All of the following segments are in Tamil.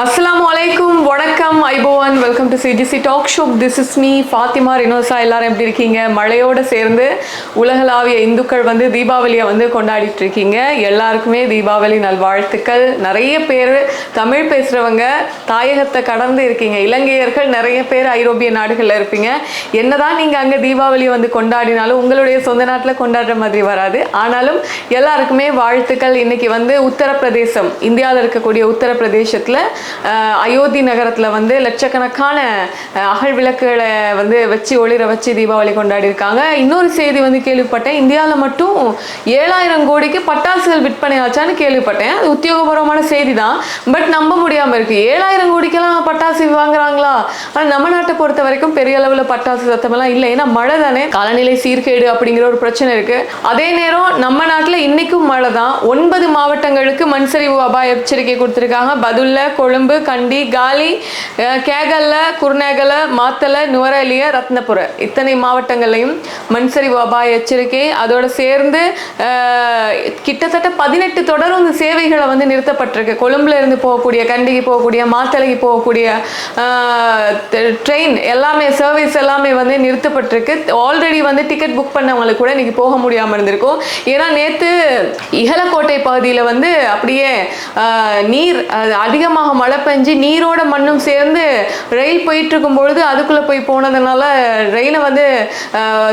அஸ்லாம் அலைக்கும் வணக்கம் ஐபோவன். Welcome to CGC talk show this is me Fathima Rinosa. எல்லாரும் எப்படி இருக்கீங்க? மழையோடு சேர்ந்து உலகளாவிய இந்துக்கள் வந்து தீபாவளியை வந்து கொண்டாடிட்டு இருக்கீங்க. எல்லாருக்குமே தீபாவளி நல்வாழ்த்துக்கள். நிறைய பேர் தமிழ் பேசுகிறவங்க தாயகத்தை கடந்து இருக்கீங்க. இலங்கையர்கள் நிறைய பேர் ஐரோப்பிய நாடுகளில் இருப்பீங்க. என்னதான் நீங்கள் அங்கே தீபாவளியை வந்து கொண்டாடினாலும் உங்களுடைய சொந்த நாட்டில் கொண்டாடுற மாதிரி வராது. ஆனாலும் எல்லாருக்குமே வாழ்த்துக்கள். இன்னைக்கு வந்து உத்தரப்பிரதேசம் இந்தியாவில் இருக்கக்கூடிய உத்தரப்பிரதேசத்தில் அயோத்தி நகரத்தில் வந்து லட்சக்கணக்கான அகழ் அகல் விளக்குகளை வந்து வச்சு ஒளிர வச்சு தீபாவளி கொண்டாடி இருக்காங்க இன்னொரு செய்தி வந்து கேள்விப்பட்டேன். இந்தியாவில் மட்டும் ஏழாயிரம் கோடிக்கு பட்டாசுகள் விற்பனை ஆச்சான்னு கேள்விப்பட்டேன். அது உத்தியோகபூர்வமான செய்தி தான் பட் நம்ப முடியாமல் இருக்கு. ஏழாயிரம் கோடிக்கெல்லாம் பட்டாசு வாங்குறாங்களா? ஆனால் நம்ம நாட்டை பொறுத்த வரைக்கும் பெரிய அளவில் பட்டாசு சத்தமெல்லாம் இல்லை. ஏன்னா மழை தானே. காலநிலை சீர்கேடு அப்படிங்கிற ஒரு பிரச்சனை இருக்கு. அதே நேரம் நம்ம நாட்டில் இன்னைக்கும் மழை தான் ஒன்பது மாவட்டங்களுக்கு மண் சரிவு அபாய எச்சரிக்கை கொடுத்துருக்காங்க. பதுல்ல கொழும்பு கண்டி காலி கேகல்ல குருநேகல மாத்தல நுவரலிய ரத்னபுர. இத்தனை மாவட்டங்களையும் மண்சரிவு அபாய எச்சரிக்கை. அதோட சேர்ந்து கிட்டத்தட்ட பதினெட்டு தொடர்ந்து சேவைகளை வந்து நிறுத்தப்பட்டிருக்கு. கொழும்புல இருந்து போகக்கூடிய கண்டிக்கு போகக்கூடிய மாத்தலைக்கு போகக்கூடிய ட்ரெயின் எல்லாமே சர்வீஸ் எல்லாமே வந்து நிறுத்தப்பட்டிருக்கு. ஆல்ரெடி வந்து டிக்கெட் புக் பண்ணவங்களுக்கு கூட இன்னைக்கு போக முடியாமல் இருந்திருக்கும். ஏன்னா நேற்று இகலக்கோட்டை பகுதியில் வந்து அப்படியே நீர் அதிகமாக மழை பெஞ்சு நீரோட மண்ணும் சேர்ந்து ரயில் போயிட்டு இருக்கும் பொழுது அதுக்குள்ளே போய் போனதுனால ரயிலை வந்து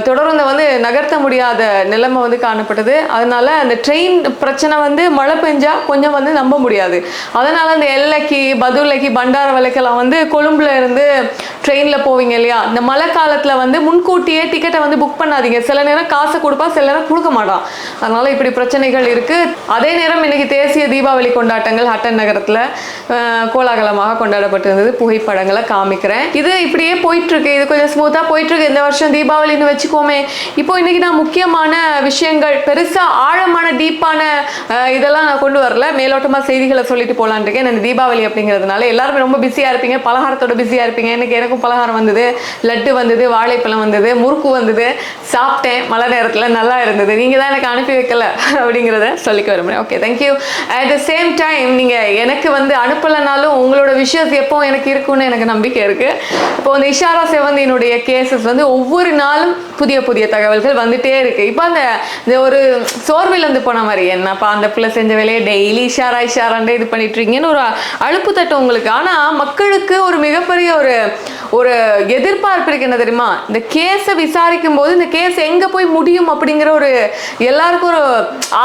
தொடர்ந்து வந்து நகர்த்த முடியாத நிலைமை வந்து காணப்பட்டது. அதனால அந்த ட்ரெயின் பிரச்சனை வந்து மழை பெஞ்சா கொஞ்சம் வந்து நம்ப முடியாது. அதனால அந்த எல்லைக்கு பதுலைக்கு பண்டார வலைக்கெல்லாம் வந்து கொழும்புல இருந்து ட்ரெயினில் போவீங்க இல்லையா? இந்த மழை காலத்தில் வந்து முன்கூட்டியே டிக்கெட்டை வந்து புக் பண்ணாதீங்க. சில நேரம் காசை கொடுப்பா சில நேரம் கொடுக்க மாட்டான். அதனால இப்படி பிரச்சனைகள் இருக்குது அதே நேரம் இன்னைக்கு தேசிய தீபாவளி கொண்டாட்டங்கள் ஹட்டன் நகரத்தில். கோலாகலமாக கொண்டாடப்பட்டிருந்தது. புகைப்படங்களை காமிக்கிறேன். இது இப்படியே போயிட்டு இருக்கு இது கொஞ்சம் ஸ்மூத்தாக போயிட்டு இருக்கு இந்த வருஷம் தீபாவளின்னு வச்சுக்கோமே. இப்போ இன்னைக்கு நான் முக்கியமான விஷயங்கள் பெருசா ஆழமான டீப்பான இதெல்லாம் நான் கொண்டு வரல. மேலோட்டமா செய்திகளை சொல்லிட்டு போலான் இருக்கேன். எனக்கு தீபாவளி அப்படிங்கிறதுனால எல்லாருமே ரொம்ப பிஸியா இருப்பீங்க. பலகாரத்தோட பிஸியா இருப்பீங்க. எனக்கு எனக்கும் பலகாரம் வந்தது. லட்டு வந்தது. வாழைப்பழம் வந்தது. முறுக்கு வந்தது. சாப்பிட்டேன். மழை நேரத்தில் நல்லா இருந்தது. நீங்க தான் எனக்கு அனுப்பி வைக்கல அப்படிங்கிறத சொல்லிக்க விரும்புகிறேன் okay thank you at the same time நீங்க எனக்கு வந்து அனுப்பலைனாலும் உங்களோட விஷயஸ் எப்போ எனக்கு இருக்கும்னு எனக்கு நம்பிக்கை இருக்கு. இப்போ இந்த இஷாரா செவந்தியினுடைய கேசஸ் வந்து ஒவ்வொரு நாளும் புதிய புதிய தகவல்கள் வந்துட்டே இருக்கு. இப்போ அந்த இந்த ஒரு சோர்வில் இருந்து போன மாதிரி என்னப்பா அந்த பிள்ளை செஞ்ச வேலையை டெய்லி இஷாரா இஷாராண்டே இது பண்ணிட்டு இருக்கீங்கன்னு ஒரு அழுப்பு தட்டு உங்களுக்கு. ஆனா மக்களுக்கு ஒரு மிகப்பெரிய ஒரு ஒரு எதிர்பார்ப்பு இருக்கு என்ன தெரியுமா? இந்த கேஸை விசாரிக்கும் போது இந்த கேஸ் எங்க போய் முடியும் அப்படிங்கிற ஒரு எல்லாருக்கும் ஒரு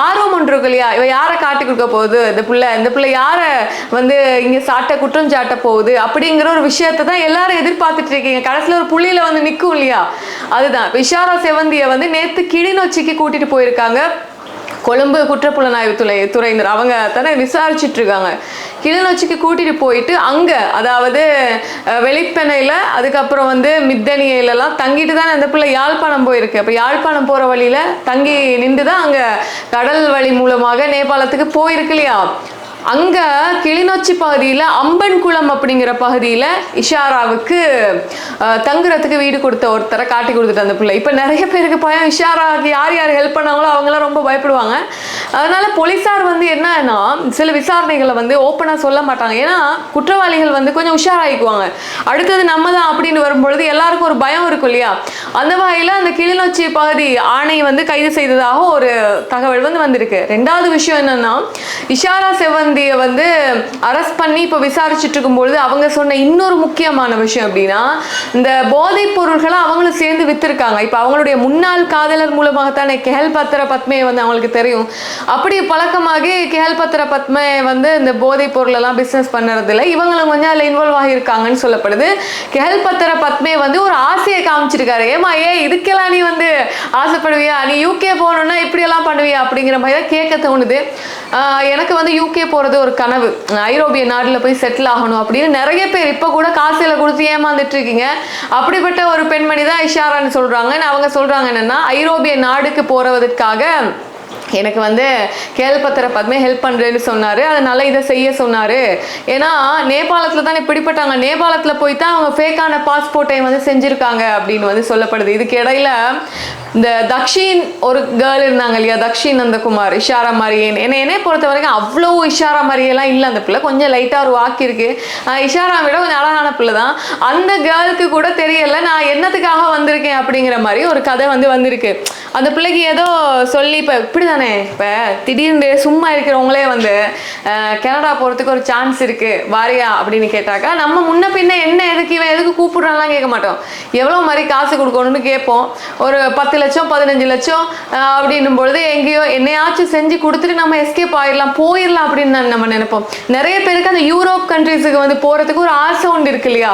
ஆர்வம் ஒன்று இருக்கு இல்லையா? இவ யாரை காட்டி கொடுக்க போகுது? இந்த பிள்ளை இந்த பிள்ளை யாரை வந்து இங்க சாட்ட குற்றம் சாட்ட போகுது அப்படிங்கிற ஒரு விஷயத்தை தான் எல்லாரும் எதிர்பார்த்துட்டு இருக்கீங்க. கடைசியில் ஒரு புள்ளியில வந்து நிற்கும் இல்லையா? அதுதான். விஷாரா செவந்தியை வந்து நேற்று கிளிநொச்சிக்கு கூட்டிட்டு போயிருக்காங்க. கொழும்பு குற்றப்புலனாய்வு துறை துறையினர். அவங்க தானே விசாரிச்சுட்டு இருக்காங்க. கிளிநொச்சிக்கு கூட்டிட்டு போயிட்டு அங்க அதாவது அஹ், அதுக்கப்புறம் வந்து மித்தனியிலலாம் தங்கிட்டு தான் அந்த பிள்ளை யாழ்ப்பாணம் போயிருக்கு. அப்போ யாழ்ப்பாணம் போற வழியில தங்கி நின்று தான் அங்க கடல் வழி மூலமாக நேபாளத்துக்கு போயிருக்கு இல்லையா? அங்க கிளிநொச்சி பகுதியில அம்பன்குளம் அப்படிங்கிற பகுதியில இஷாராவுக்கு தங்குறதுக்கு வீடு கொடுத்த ஒருத்தரை காட்டி கொடுத்துட்டு அந்த பிள்ளை. இப்ப நிறைய பேருக்கு பயம் இஷாராவுக்கு யார் யார் ஹெல்ப் பண்ணாங்களோ அவங்களாம் ரொம்ப பயப்படுவாங்க. அதனால போலீசார் வந்து என்னன்னா சில விசாரணைகளை வந்து ஓப்பனா சொல்ல மாட்டாங்க. ஏன்னா குற்றவாளிகள் வந்து கொஞ்சம் உஷாராயிக்குவாங்க. அடுத்தது நம்ம தான் அப்படின்னு வரும்பொழுது எல்லாருக்கும் ஒரு பயம் இருக்கும் இல்லையா? அந்த வகையில அந்த கிளிநொச்சி பகுதி ஆணை வந்து கைது செய்ததாக ஒரு தகவல் வந்து வந்திருக்கு. ரெண்டாவது விஷயம் என்னன்னா இஷாரா செவன் செவந்தியை வந்து அரெஸ்ட் பண்ணி இப்போ விசாரிச்சுட்டு இருக்கும்பொழுது அவங்க சொன்ன இன்னொரு முக்கியமான விஷயம் அப்படின்னா இந்த போதைப் பொருள்களை அவங்களும் சேர்ந்து வித்திருக்காங்க. இப்போ அவங்களுடைய முன்னாள் காதலர் மூலமாகத்தானே கெஹல் பத்திர பத்மே வந்து அவங்களுக்கு தெரியும். அப்படி பழக்கமாகி கெஹல் பத்திர பத்மே வந்து இந்த போதைப் பொருள் எல்லாம் பிஸ்னஸ் பண்ணுறதில்ல. இவங்களும் கொஞ்சம் அதில் இன்வால்வ் ஆகியிருக்காங்கன்னு சொல்லப்படுது. கெஹல் பத்திர பத்மே வந்து ஒரு ஆசையை காமிச்சிருக்காரு. ஏமா ஏ இதுக்கெல்லாம் நீ வந்து ஆசைப்படுவியா? நீ யூகே போகணுன்னா இப்படியெல்லாம் பண்ணுவியா? அப்படிங்கிற மாதிரி தான் கேட்க தோணுது. எனக்கு வந்து யூகே போகிறது ஒரு கனவு. ஐரோப்பிய நாட்டில் போய் செட்டில் ஆகணும் அப்படின்னு நிறைய பேர் இப்போ கூட காசில் கொடுத்து ஏமாந்துட்டு இருக்கீங்க. அப்படிப்பட்ட ஒரு பெண்மணி தான் இஷாரான்னு சொல்கிறாங்க அவங்க சொல்கிறாங்க என்னென்னா ஐரோப்பிய நாடுக்கு போகிறதுக்காக எனக்கு வந்து கேள்பத்திர பத்மே ஹெல்ப் பண்ணுறேன்னு சொன்னார். அதனால இதை செய்ய சொன்னார். ஏன்னா நேபாளத்தில் தானே பிடிப்பட்டாங்க நேபாளத்தில் போய் தான் அவங்க ஃபேக்கான பாஸ்போர்ட்டை வந்து செஞ்சுருக்காங்க அப்படின்னு வந்து சொல்லப்படுது. இதுக்கு இடையில இந்த தக்ஷின் ஒரு கேர்ள் இருந்தாங்க இல்லையா? தக்ஷின் நந்தகுமார் இஷாரா மாதிரியே என்னை என்னை பொறுத்த வரைக்கும் அவ்வளோ இஷாரா மாதிரியெல்லாம் இல்லை அந்த பிள்ளை. கொஞ்சம் லைட்டாக ஒரு வாக்கு இருக்கு. இஷாரா விட கொஞ்சம் அழகான பிள்ளை தான் அந்த கேர்ளுக்கு கூட தெரியல. நான் என்னத்துக்காக வந்திருக்கேன் அப்படிங்கிற மாதிரி ஒரு கதை வந்து வந்திருக்கு. அந்த பிள்ளைக்கு ஏதோ சொல்லி இப்போ இப்படி தானே இப்போ திடீர்னு சும்மா இருக்கிறவங்களே வந்து கனடா போகிறதுக்கு ஒரு சான்ஸ் இருக்குது வாரியா அப்படின்னு கேட்டாக்கா நம்ம முன்ன பின்ன என்ன எதுக்கு இவன் எதுக்கு கூப்பிடுறான்லாம் கேட்க மாட்டோம். எவ்வளோ மாதிரி காசு கொடுக்கணும்னு கேட்போம். ஒரு பத்து லட்சம் பதினஞ்சு லட்சம் அப்படின்னும் பொழுது எங்கேயோ என்னையாச்சும் செஞ்சு கொடுத்துட்டு நம்ம எஸ்கேப் ஆயிடலாம் போயிடலாம் அப்படின்னு நான் நம்ம நினைப்போம். நிறைய பேருக்கு அந்த யூரோப் கண்ட்ரீஸுக்கு வந்து போகிறதுக்கு ஒரு ஆசை உண்டு இருக்கு இல்லையா?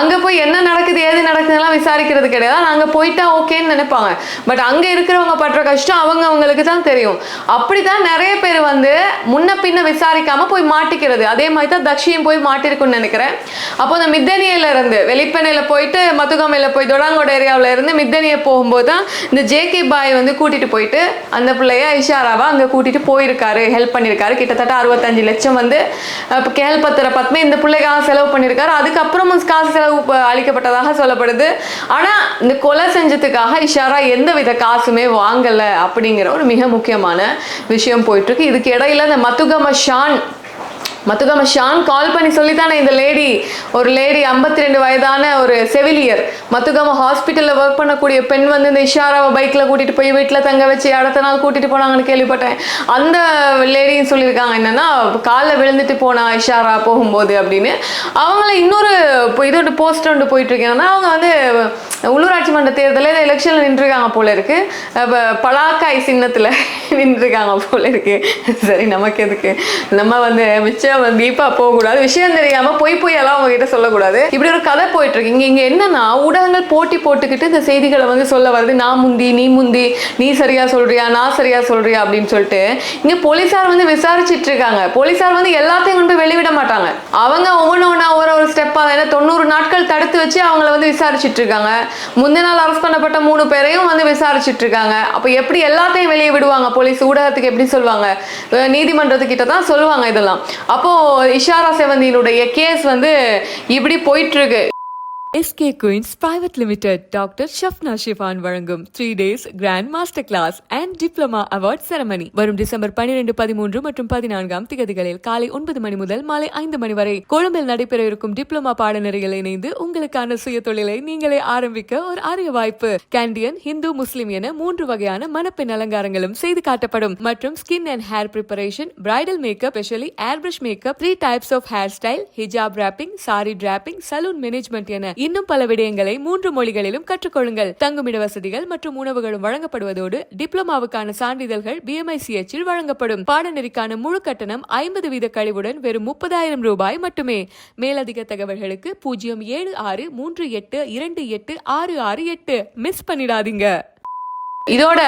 அங்கே போய் என்ன நடக்குது ஏது நடக்குதுலாம் விசாரிக்கிறது கிடையாது. அங்கே போயிட்டா ஓகேன்னு நினைப்பாங்க. பட் அங்கே இருக்கிறவங்க படுற கஷ்டம் அவங்க அவங்களுக்கு தான் தெரியும். அப்படிதான் நிறைய பேர் வந்து முன்ன பின்ன விசாரிக்காம போய் மாட்டிக்கிறது. அதே மாதிரி தான் தக்ஷியும் போய் மாட்டிருக்குன்னு நினைக்கிறேன். அப்போ அந்த மித்தனியில இருந்து வெளிப்பனையில போயிட்டு மதுகாமையில போய் தொடாங்கோட ஏரியாவில் இருந்து மித்தனியை போகும்போது தான் இந்த ஜேகே பாய் வந்து கூட்டிட்டு போயிட்டு அந்த பிள்ளைய இஷாராவை அங்கே கூட்டிட்டு போயிருக்காரு ஹெல்ப் பண்ணியிருக்காரு கிட்டத்தட்ட அறுபத்தஞ்சு லட்சம் வந்து இப்போ கேள்பத்திர பத்மே இந்த பிள்ளைக்காக செலவு பண்ணியிருக்காரு அதுக்கப்புறமும் காசு செலவு அளிக்கப்பட்டதாக சொல்லப்படுது. ஆனா இந்த கொலை செஞ்சதுக்காக இஷாரா எந்த வித காசு யாருக்குமே வாங்கல அப்படிங்கிற ஒரு மிக முக்கியமான விஷயம் போயிட்டு இருக்கு. இதுக்கு இடையில இந்த மத்துகம ஷான் மத்துகம ஷான் கால் பண்ணி சொல்லித்தானே இந்த லேடி ஒரு லேடி 52 ரெண்டு வயதான ஒரு செவிலியர். மத்துகம ஹாஸ்பிட்டலில் ஒர்க் பண்ணக்கூடிய பெண் வந்து இந்த இஷாராவை பைக்கில் கூட்டிகிட்டு போய் வீட்டில் தங்க வச்சு அடுத்த நாள் கூட்டிகிட்டு போனாங்கன்னு கேள்விப்பட்டேன். அந்த லேடியும் சொல்லியிருக்காங்க என்னன்னா காலில் விழுந்துட்டு போனா இஷாரா போகும்போது அப்படின்னு. அவங்கள இன்னொரு இப்போ இதோட போஸ்ட் ஒன்று போயிட்டுருக்கேன்னா அவங்க வந்து உள்ளூராட்சி மன்ற தேர்தலில் எலெக்ஷனில் நின்றுருக்காங்க போல இருக்கு. அப்ப பலாக்காய் சின்னத்தில் நின்றுருக்காங்க போல இருக்கு. சரி நமக்கு எதுக்கு? நம்ம வந்து மிச்சம் டீப்பாக போகக்கூடாது. விஷயம் தெரியாம பொய் அவங்க உங்ககிட்ட சொல்லக்கூடாது. இப்படி ஒரு கதை போயிட்டு இருக்கு இங்க இங்க என்னன்னா ஊடகங்கள் போட்டி போட்டுக்கிட்டு இந்த செய்திகளை வந்து சொல்ல வருது நான் முந்தி நீ முந்தி நீ சரியா சொல்றியா நான் சரியா சொல்றியா? அப்படின்னு சொல்லிட்டு இங்க போலீசார் வந்து விசாரிச்சிட்டு இருக்காங்க. போலீசார் வந்து எல்லாத்தையும் கொண்டு போய் வெளிவிட மாட்டாங்க. அவங்க ஒவ்வொன்று ஒன்றா ஒரு ஒரு ஸ்டெப்பா ஏன்னா தொண்ணூறு நாட்கள் தடுத்து வச்சு அவங்கள வந்து விசாரிச்சிட்டு இருக்காங்க. முந்தின நாள் அரெஸ்ட் பண்ணப்பட்ட மூணு பேரையும் வந்து விசாரிச்சிட்டு இருக்காங்க. அப்போ எப்படி எல்லாத்தையும் வெளியே விடுவாங்க? போலீஸ் ஊடகத்துக்கு எப்படி சொல்லுவாங்க நீதிமன்றத்துக்கிட்ட தான் சொல்லுவாங்க இதெல்லாம். அப்போ இஷாரா செவந்தியினுடைய கேஸ் வந்து இப்படி போயிட்டு இருக்கு SK queens private limited doctor Shabna Shifan வழங்கும் three days grand master class and diploma award ceremony வரும் டிசம்பர் பனிரெண்டு பதிமூன்று மற்றும் பதினான்காம் திகதிகளில் காலை ஒன்பது மணி முதல் மாலை ஐந்து மணி வரை கொழும்பில் நடைபெற இருக்கும் டிப்ளமா பாடநெறிகளை இணைந்து உங்களுக்கான சுய தொழிலை நீங்களே ஆரம்பிக்க ஒரு அரிய வாய்ப்பு. கேண்டியன் ஹிந்து முஸ்லிம் என மூன்று வகையான மணப்பெண் அலங்காரங்களும் செய்து காட்டப்படும் மற்றும் skin and hair preparation bridal makeup specially air brush makeup three types of hair style ஹிஜாப் wrapping sari draping salon management என இன்னும் பல விடயங்களை மூன்று மொழிகளிலும் கற்றுக்கொள்ளுங்கள். தங்குமிட வசதிகள் மற்றும் உணவுகளும் வழங்கப்படுவதோடு டிப்ளமாவுக்கான சான்றிதழ்கள் பிஎம்ஐசிஎச்சில் வழங்கப்படும். பாடநெறிக்கான முழு கட்டணம் ஐம்பது வீத கழிவுடன் வெறும் முப்பதாயிரம் ரூபாய் மட்டுமே. மேலதிக தகவல்களுக்கு பூஜ்ஜியம் ஏழு ஆறு மூன்று எட்டு இரண்டு எட்டு ஆறு ஆறு எட்டு. மிஸ் பண்ணிடாதீங்க. இதோட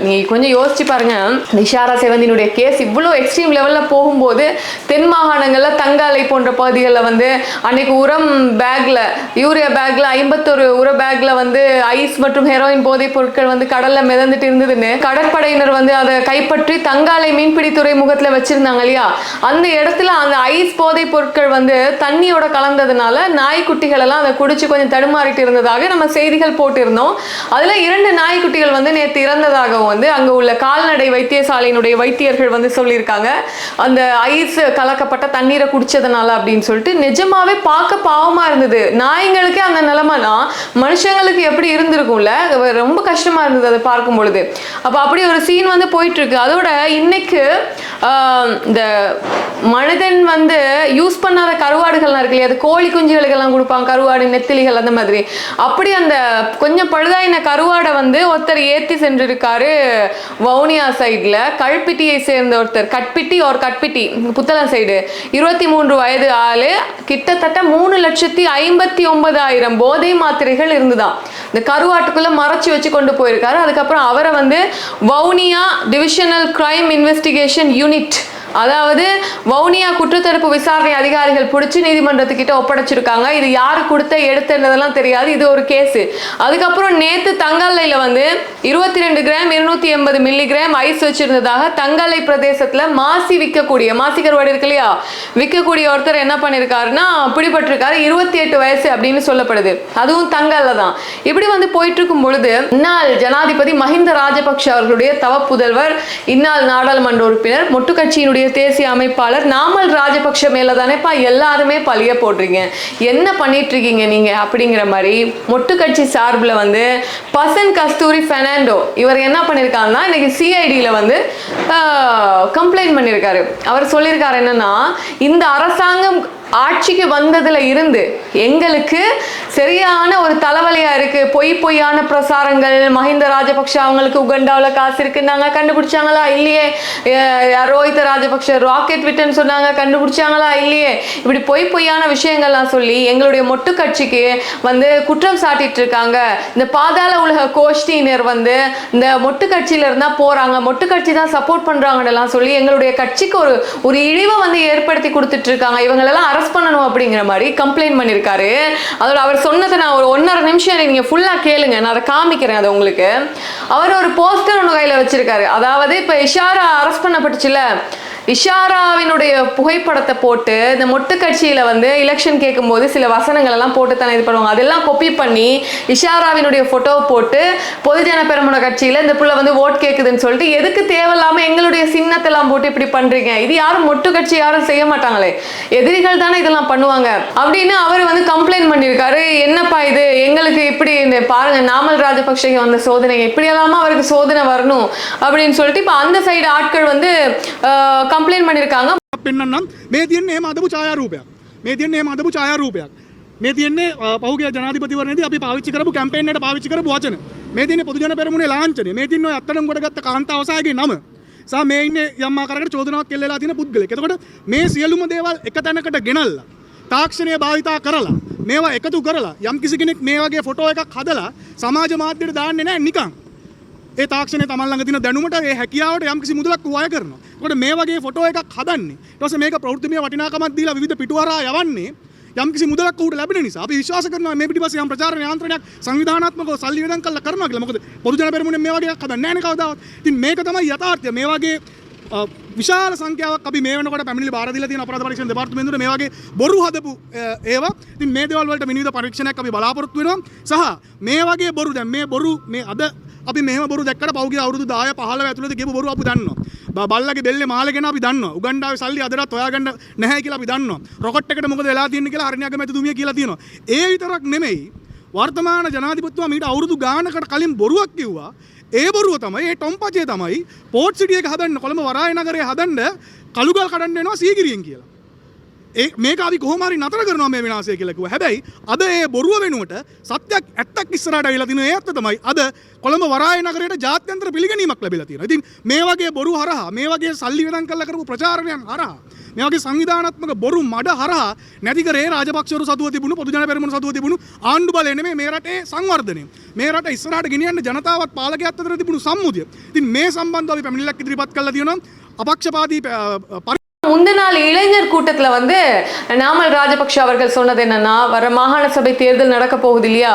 நீ கொஞ்சம் யோசிச்சு பாருங்க. நிஷாரா செவந்தினுடைய கேஸ் இவ்வளோ எக்ஸ்ட்ரீம் லெவலில் போகும்போது தென் மாகாணங்களில் தங்காலை போன்ற பகுதிகளில் வந்து அன்னைக்கு உரம் பேக்கில் யூரியா பேக்கில் ஐம்பத்தொரு உர பேக்கில் வந்து ஐஸ் மற்றும் ஹெரோயின் போதைப் பொருட்கள் வந்து கடலில் மிதந்துட்டு இருந்ததுன்னு கடற்படையினர் வந்து அதை கைப்பற்றி தங்காலை மீன்பிடி துறைமுகத்தில் வச்சுருந்தாங்க இல்லையா? அந்த இடத்துல அந்த ஐஸ் போதைப் பொருட்கள் வந்து தண்ணியோட கலந்ததுனால நாய்க்குட்டிகளெல்லாம் அதை குடிச்சு கொஞ்சம் தடுமாறிட்டு இருந்ததாக நம்ம செய்திகள் போட்டிருந்தோம். அதில் இரண்டு நாய்க்குட்டிகள் வந்து நேற்று இறந்ததாகவும் வந்து அங்கே உள்ள கால்நடை வைத்தியசாலையினுடைய வைத்தியர்கள் வந்து சொல்லியிருக்காங்க. அந்த ஐஸ் கலக்கப்பட்ட தண்ணீரை குடிச்சதுனால அப்படின்னு சொல்லிட்டு நிஜமாவே பார்க்க பாவமாக இருந்தது. நாய்ங்களுக்கே அந்த நிலமைனா மனுஷங்களுக்கு எப்படி இருந்திருக்கும்ல? ரொம்ப கஷ்டமாக இருந்தது அதை பார்க்கும் பொழுது. அப்போ அப்படி ஒரு சீன் வந்து போயிட்டுருக்கு. அதோட இன்னைக்கு இந்த மனிதன் வந்து யூஸ் பண்ணாத கருவாடுகள்லாம் இருக்கு இல்லையா அது கோழி குஞ்சுகளுக்கெல்லாம் கொடுப்பாங்க. கருவாடு நெத்திலிகள் அந்த மாதிரி. அப்படி அந்த கொஞ்சம் பழுதாயின கருவாடை வந்து ஒருத்தர் ஏத்தி சென்றிருக்காரு வவுனியா சைடில் கல்பிட்டியை சேர்ந்த ஒருத்தர். கட்பிட்டி ஒரு கட்பிட்டி? புத்தளம் சைடு இருபத்தி மூன்று வயது ஆளு. கிட்டத்தட்ட மூணு லட்சத்தி ஐம்பத்தி ஒன்பதாயிரம் போதை மாத்திரைகள் இருந்துதான். இந்த கருவாட்டுக்குள்ளே மறைச்சி வச்சு கொண்டு போயிருக்காரு. அதுக்கப்புறம் அவரை வந்து Vavuniya divisional crime investigation unit அதாவது வவுனியா குற்றத்தடுப்பு விசாரணை அதிகாரிகள் பிடிச்சி நீதிமன்றத்துக்கிட்ட ஒப்படைச்சிருக்காங்க. இது யாரு கொடுத்த எடுத்ததெல்லாம் தெரியாது. இது ஒரு கேஸ். அதுக்கப்புறம் நேத்து தங்கல்லையில வந்து இருபத்தி ரெண்டு கிராம் இருநூத்தி எண்பது மில்லி கிராம் ஐஸ் வச்சிருந்ததாக தங்கல்லை பிரதேசத்துல மாசி விற்கக்கூடிய மாசி கருவாடு இருக்கு இல்லையா? விற்கக்கூடிய ஒருத்தர் என்ன பண்ணிருக்காருன்னா பிடிபட்டிருக்காரு. இருபத்தி எட்டு வயசு அப்படின்னு சொல்லப்படுது. அதுவும் தங்கல்ல தான். இப்படி வந்து போயிட்டு இருக்கும் பொழுது இந்நாள் ஜனாதிபதி மஹிந்த ராஜபக்ஷ அவர்களுடைய தவப்புதல்வர் இந்நாள் நாடாளுமன்ற உறுப்பினர் மொட்டு கட்சியினுடைய தேசிய அமைப்பாளர் நாமல் ராஜபக்ஷ மேல தானேப்பா எல்லாருமே பழிய போடுறீங்க. என்ன பண்ணிட்டு இருக்கீங்க நீங்க அப்படிங்கிற மாதிரி மொட்டு கட்சி சார்பில் வந்து பசன் கஸ்தூரி பெர்னாண்டோ இவர் என்ன பண்ணியிருக்காருன்னா இன்னைக்கு சிஐடியில் வந்து கம்ப்ளைண்ட் பண்ணியிருக்காரு அவர் சொல்லியிருக்காரு என்னன்னா இந்த அரசாங்கம் ஆட்சிக்கு வந்ததுல இருந்து எங்களுக்கு சரியான ஒரு தலைவலியா இருக்கு. பொய் பொய்யான பிரசாரங்கள் மஹிந்த ராஜபக்ஷ அவங்களுக்கு உகண்டாவில் காசு இருக்குன்னாங்க கண்டுபிடிச்சாங்களா இல்லையே? ரோஹித ராஜபக்ஷ ராக்கெட் விட்டுன்னு சொன்னாங்க கண்டுபிடிச்சாங்களா இல்லையே? இப்படி பொய் பொய்யான விஷயங்கள்லாம் சொல்லி எங்களுடைய மொட்டு கட்சிக்கு வந்து குற்றம் சாட்டிட்டு இருக்காங்க. இந்த பாதாள உலக கோஷ்டியினர் வந்து இந்த மொட்டு கட்சியில இருந்தா போறாங்க. மொட்டு கட்சி தான் சப்போர்ட் பண்றாங்கன்னெல்லாம் சொல்லி எங்களுடைய கட்சிக்கு ஒரு ஒரு இழிவை வந்து ஏற்படுத்தி கொடுத்துட்டு இருக்காங்க. இவங்களெல்லாம் அரெஸ்ட் பண்ணணும் அப்படிங்கிற மாதிரி கம்ப்ளைண்ட் பண்ணியிருக்காரு அதோட அவர் சொன்னதை நான் ஒரு ஒன்றரை நிமிஷம் நீங்க ஃபுல்லா கேளுங்க. நான் அதை காமிக்கிறேன் அதை உங்களுக்கு. அவர் ஒரு போஸ்டர் ஒன்று கையில வச்சிருக்காரு. அதாவது இப்ப இஷாரா அரெஸ்ட் பண்ணப்பட்டுச்சுல இஷாராவினுடைய புகைப்படத்தை போட்டு இந்த மொட்டு கட்சியில வந்து எலெக்ஷன் கேட்கும்போது சில வசனங்கள் எல்லாம் போட்டு தானே இது பண்ணுவாங்க. அதெல்லாம் கொப்பி பண்ணி இஷாராவினுடைய போட்டோவை போட்டு பொதுஜன பெருமன கட்சியில இந்த புள்ள வந்து ஓட் கேட்குதுன்னு சொல்லிட்டு எதுக்கு தேவையில்லாம எங்களுடைய சின்னத்தெல்லாம் போட்டு இப்படி பண்றீங்க? இது யாரும் மொட்டு கட்சி யாரும் செய்ய மாட்டாங்களே. எதிரிகள் தானே இதெல்லாம் பண்ணுவாங்க. அப்படின்னு அவர் வந்து கம்ப்ளைண்ட் பண்ணியிருக்காரு. என்னப்பா இது? எங்களுக்கு இப்படி இந்த பாருங்க நாமல் ராஜபக்ஷக்கு வந்த சோதனை எப்படியெல்லாமா அவருக்கு சோதனை வரணும் அப்படின்னு சொல்லிட்டு இப்போ அந்த சைடு ஆட்கள் வந்து கம்ப்ளைண்ட் பண்ணியிருக்காங்க පෙන්න්නම් මේ තියන්නේ එම අදපු ඡායාරූපයක් මේ තියන්නේ එම අදපු ඡායාරූපයක් මේ තියන්නේ පහුගේ ජනාධිපතිවරණයේදී අපි පාවිච්චි කරපු කැම්පේන්කට පාවිච්චි කරපු වචන මේ තියන්නේ පොදු ජන පෙරමුණේ ලාංඡනය මේ තියන්නේ ඔය අත්තඩම් කොටගත්ත කාන්තාවසාගේ නම සහ මේ ඉන්නේ යම් ආකාරයකට චෝදනාවක් එල්ලලා තියෙන පුද්ගලෙක්. එතකොට මේ සියලුම දේවල් එක තැනකට ගෙනල්ලා තාක්ෂණය භාවිතා කරලා මේවා එකතු කරලා යම් කිසි කෙනෙක් මේ වගේ ෆොටෝ එකක් හදලා සමාජ මාධ්‍යයට දාන්නේ නැහැ නිකන්. ඒ තාක්ෂණය තමන් ළඟ තියෙන දැනුමට ඒ හැකියාවට යම්කිසි මුදලක් වය කරනවා. ඒකට මේ වගේ ෆොටෝ එකක් හදන්නේ. ඊට පස්සේ මේක ප්‍රවෘත්තිමය වටිනාකමක් දීලා විවිධ පිටුවරා යවන්නේ යම්කිසි මුදලක් උට ලැබෙන නිසා අපි විශ්වාස කරනවා මේ පිටිපස්සේ යම් ප්‍රචාරණ යාන්ත්‍රණයක් සංවිධානාත්මකව සල්ලි වෙදන් කරලා කරනවා කියලා. මොකද පොදු ජන පෙරමුණේ මේ වගේ එකක් හදන්නේ නැහැ නේ කවදාවත්. ඉතින් මේක තමයි යථාර්ථය. මේ වගේ අ, විශාල සංඛ්‍යාවක් අපි මේ වෙනකොට පැමිණිලි බාර දීලා තියෙන අපරාධ පරීක්ෂණ දෙපාර්තමේන්තුවට මේ වගේ බොරු හදපු අ, ඒවා ඉතින් මේ දේවල් වලට විනිවිද පරීක්ෂණයක් අපි බලාපොරොත්තු වෙනවා සහ මේ වගේ බොරු දැන් මේ බොරු මේ අද අපි මෙහෙම බොරු දැක්කට පෞගේ අවුරුදු 10 15 ඇතුළත කියපු බොරු අපි දන්නවා. බ- බල්ලගේ බෙල්ලේ මාළේ ගැන අපි දන්නවා. උගන්ඩාවේ සල්ලි අදටත් හොයාගන්න නැහැ කියලා අපි දන්නවා. රොකට් එකට මොකද වෙලා තියෙන්නේ කියලා හරිණියගම ඇතුතුමිය කියලා තියෙනවා. ඒ විතරක් නෙමෙයි වර්තමාන ජනාධිපතිතුමා මීට අවුරුදු ගානකට කලින් බොරුවක් කිව්වා. ඒ බොරුව තමයි ඒ ටොම්පචේ තමයි පෝට් සිටි එක හදන්න කොළඹ වරාය නගරය හදන්න කළුගල් කඩන්න වෙනවා සීගිරියෙන් කියලා. ඒ මේක අපි කොහොම හරි නතර කරනවා මේ විනාශය කියලා කිව්වා. හැබැයි අද ඒ බොරුව වෙනුවට සත්‍යයක් ඇත්තක් ඉස්සරහට අවිලා තිනු ඒ ඇත්ත තමයි අද කොළඹ වරාය නගරයට ජාත්‍යන්තර පිළිගැනීමක් ලැබිලා තියෙනවා. ඉතින් මේ වගේ බොරු හරහා මේ වගේ සල්ලි වෙදන් කරලා කරපු ප්‍රචාරණයන් හරහා මේ වගේ සංවිධානාත්මක බොරු මඩ හරහා නැති කරේ රාජපක්ෂවරු සතුව තිබුණු පොදු ජන පෙරමුණ සතුව තිබුණු ආණ්ඩු බලය නෙමෙයි මේ රටේ සංවර්ධනය. මේ රට ඉස්සරහට ගෙනියන්න ජනතාවත් පාලකයත් අතර තිබුණු සම්මුතිය. ඉතින් මේ සම්බන්ධව අපි පැමිණිල්ලක් ඉදිරිපත් කළා තියෙනවා. අපක්ෂපාතී முன்னாள் இளைஞர் கூட்டத்தில் வந்து நாமல் ராஜபக்ஷ அவர்கள் சொன்னது என்னன்னா வர மாகாண சபை தேர்தல் நடக்க போகுது இல்லையா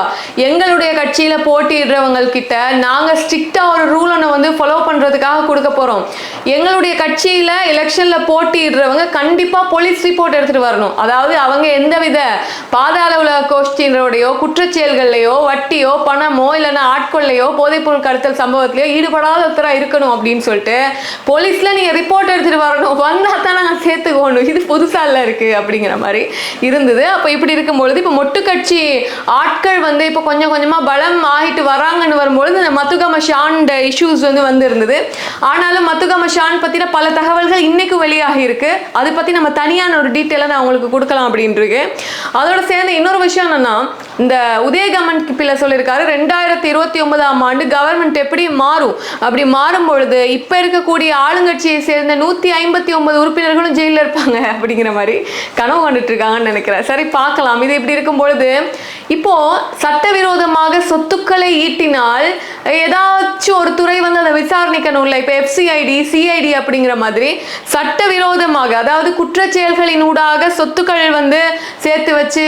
எங்களுடைய கட்சியில போட்டியிடுறவங்க கிட்ட நாங்க ஸ்ட்ரிக்டா ஒரு ரூல் ஒன்று வந்து ஃபாலோ பண்றதுக்காக கொடுக்க போறோம். எங்களுடைய கட்சியில எலெக்ஷன்ல போட்டியிடுறவங்க கண்டிப்பா போலீஸ் ரிப்போர்ட் எடுத்துட்டு வரணும். அதாவது அவங்க எந்த வித பாதாள உலக கோஷ்டியினரோடையோ குற்றச்செயல்கள்லையோ வட்டியோ பணமோ இல்லைன்னா ஆட்கொள்ளையோ போதைப்பொருள் கடத்தல் சம்பவத்திலையோ ஈடுபடாத ஒருத்தராக இருக்கணும் அப்படின்னு சொல்லிட்டு போலீஸ்ல நீங்க ரிப்போர்ட் எடுத்துட்டு வரணும். வந்தா தான் நாங்கள் சேர்த்து சேர்த்துக்கோணும் இது புதுசால இருக்கு அப்படிங்கிற மாதிரி இருந்தது. அப்போ இப்படி இருக்கும்பொழுது இப்போ மொட்டு கட்சி ஆட்கள் வந்து இப்போ கொஞ்சம் கொஞ்சமா பலம் ஆகிட்டு வராங்கன்னு வரும்பொழுது இந்த மத்துகம ஷான் இஷ்யூஸ் வந்து வந்திருந்தது. ஆனாலும் மத்துகம ஷான் பற்றின பல தகவல்கள் இன்னைக்கு வெளியாகி இருக்கு. அதை பத்தி நம்ம தனியான ஒரு டீட்டெயிலாக நான் உங்களுக்கு கொடுக்கலாம் அப்படின்னு அதோட சேர்ந்து இன்னொரு விஷயம் என்னன்னா இந்த உதயகமன் பிள்ளை சொல்லியிருக்காரு ரெண்டாயிரத்தி இருபத்தி ஒன்பதாம் ஆண்டு கவர்மெண்ட் எப்படி மாறும்? அப்படி மாறும் பொழுது இப்போ இருக்கக்கூடிய ஆளுங்கட்சியை சேர்ந்த நூற்றி ஐம்பத்தி ஒன்பது உறுப்பினர்களும் செயல்களும் ஜெயிலில் இருப்பாங்க அப்படிங்கிற மாதிரி கனவு கண்டுட்டு இருக்காங்கன்னு நினைக்கிறேன். சரி பார்க்கலாம். இது இப்படி இருக்கும் பொழுது இப்போ சட்டவிரோதமாக சொத்துக்களை ஈட்டினால் ஏதாச்சும் ஒரு துறை வந்து அதை விசாரணைக்கணும்ல இப்போ எஃப்சிஐடி சிஐடி அப்படிங்கிற மாதிரி சட்டவிரோதமாக அதாவது குற்றச் செயல்களின் ஊடாக சொத்துக்கள் வந்து சேர்த்து வச்சு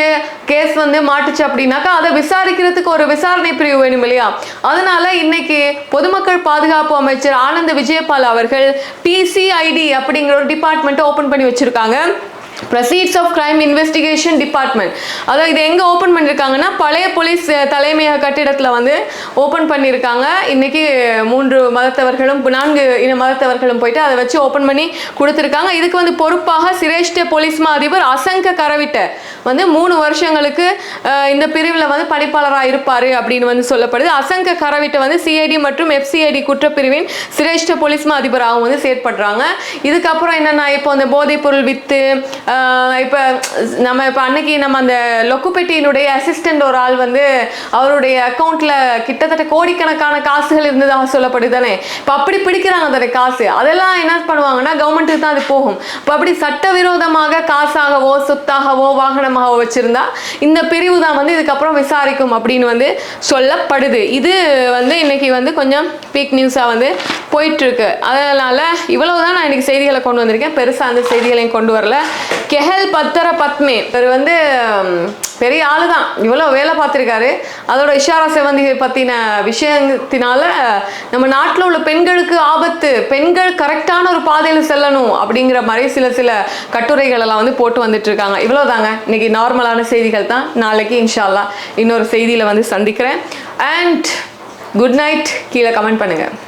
கேஸ் வந்து மாட்டுச்சு அப்படின்னாக்கா அதை விசாரிக்கிறதுக்கு ஒரு விசாரணை பிரிவு வேணும் இல்லையா? அதனால இன்னைக்கு பொது பொதுமக்கள் பாதுகாப்பு அமைச்சர் ஆனந்த விஜயபால் அவர்கள் பிசிஐடி அப்படிங்கிற ஒரு டிபார்ட்மெண்ட் ஓபன் பண்ணி வச்சிருக்காங்க. Proceeds of crime investigation department அதாவது இது எங்கே ஓப்பன் பண்ணியிருக்காங்கன்னா பழைய போலீஸ் தலைமையக கட்டிடத்தில் வந்து ஓப்பன் பண்ணியிருக்காங்க இன்றைக்கி மூன்று மதத்தவர்களும் நான்கு இன மதத்தவர்களும் போயிட்டு அதை வச்சு ஓப்பன் பண்ணி கொடுத்துருக்காங்க. இதுக்கு வந்து பொறுப்பாக சிரேஷ்ட போலீஸ் மா அதிபர் அசங்க கரவிட்ட வந்து மூணு வருஷங்களுக்கு இந்த பிரிவில் வந்து பணிப்பாளராக இருப்பார் அப்படின்னு வந்து சொல்லப்படுது. அசங்க கரவிட்ட வந்து சிஐடி மற்றும் எஃப்சிஐடி குற்றப்பிரிவின் சிரேஷ்ட போலீஸ் மா அதிபராகவும் வந்து செயற்படுறாங்க. இதுக்கப்புறம் என்னென்னா இப்போ அந்த போதைப் பொருள் வித்து இப்போ நம்ம இப்போ அன்னைக்கு நம்ம அந்த லொக்குப்பெட்டியினுடைய அசிஸ்டன்ட் ஒரு ஆள் வந்து அவருடைய அக்கௌண்ட்ல கிட்டத்தட்ட கோடிக்கணக்கான காசுகள் இருந்ததாக சொல்லப்படுது தானே இப்போ அப்படி பிடிக்கிறாங்க அந்த காசு. அதெல்லாம் என்ன பண்ணுவாங்கன்னா கவர்மெண்ட்டுக்கு தான் அது போகும். இப்போ அப்படி சட்டவிரோதமாக காசாகவோ சொத்தாகவோ வாகனமாகவோ வச்சிருந்தா இந்த பிரிவு தான் வந்து இதுக்கப்புறம் விசாரிக்கும் அப்படின்னு வந்து சொல்லப்படுது. இது வந்து இன்னைக்கு வந்து கொஞ்சம் பீக் நியூஸாக வந்து போயிட்டுருக்கு. அதனால் அதனால இவ்வளவுதான் நான் இன்றைக்கி செய்திகளை கொண்டு வந்திருக்கேன். பெருசாக அந்த செய்திகளையும் கொண்டு வரல. கெஹல் பத்தர பத்மே. இவர் வந்து பெரிய ஆளு தான் இவ்வளோ வேலை பார்த்துருக்காரு. அதோட இஷாரா செவந்தி பற்றின விஷயத்தினால நம்ம நாட்டில் உள்ள பெண்களுக்கு ஆபத்து. பெண்கள் கரெக்டான ஒரு பாதையில் செல்லணும் அப்படிங்கிற மாதிரி சில சில கட்டுரைகள் எல்லாம் வந்து போட்டு வந்துட்டு இருக்காங்க இவ்வளோதாங்க இன்னைக்கு நார்மலான செய்திகள் தான். நாளைக்கு இன்ஷால்லா இன்னொரு செய்தியில் வந்து சந்திக்கிறேன். அண்ட் குட் நைட் கீழே கமெண்ட் பண்ணுங்கள்